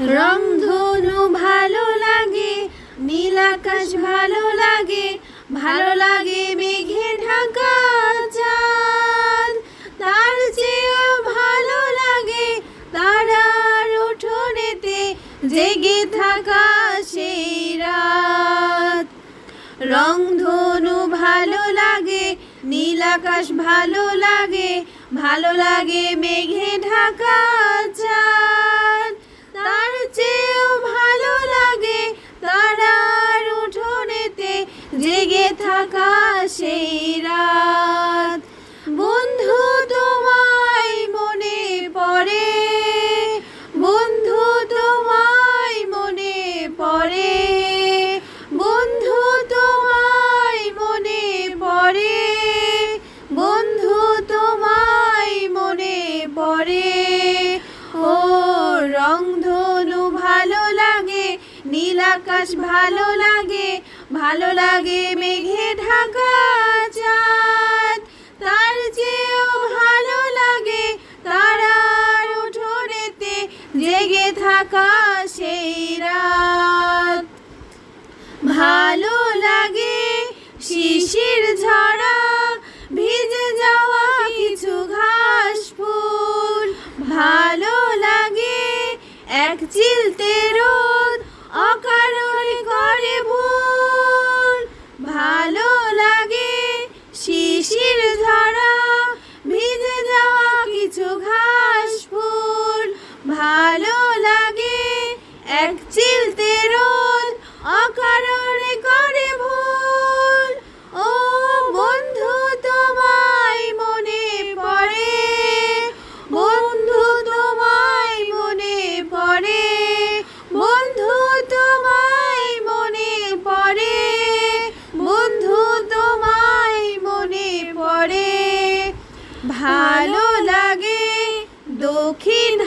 রংধনু ভালো লাগে নীল আকাশ ভালো লাগে ভালো লাগে মেঘে ঢাকা চাঁদ। তার চেয়েও ভালো লাগে তারার উঠোনেতে জেগে থাকা সেই রাত। রংধনু ভালো লাগে নীল আকাশ ভালো লাগে ভালো লাগে মেঘে ঢাকা লাগে নীল আকাশ ভালো লাগে ভালো লাগে মেঘে ঢাকা চাঁদ। তার চেয়েও ভালো লাগে তারার উঠোনেতে জেগে থাকা সেই রাত। ভালো লাগে শিশির ঝরা, ভিজে যাওয়া কিছু ঘাস ফুল। ভালো লাগে এক চিলতে রোদ অকারণে করে ভুল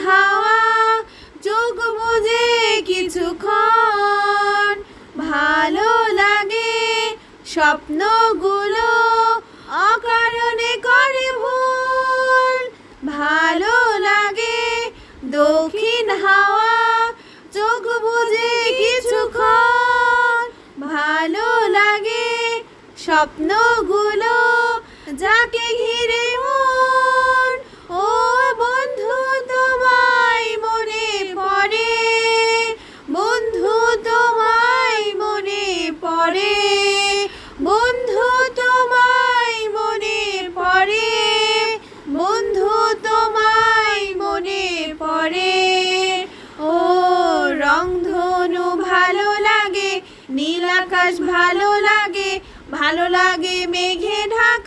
হাওয়া চোখ বুঝে কিছুক্ষণ। ভালো লাগে স্বপ্নগুলো অকারণে করে ভুল। ভালো লাগে দক্ষিণ হাওয়া চোখ বুঝে কিছুক্ষণ। ভালো লাগে স্বপ্নগুলো যাকে ঘিরে ভালো লাগে ভালো লাগে মেঘে ঢাকা।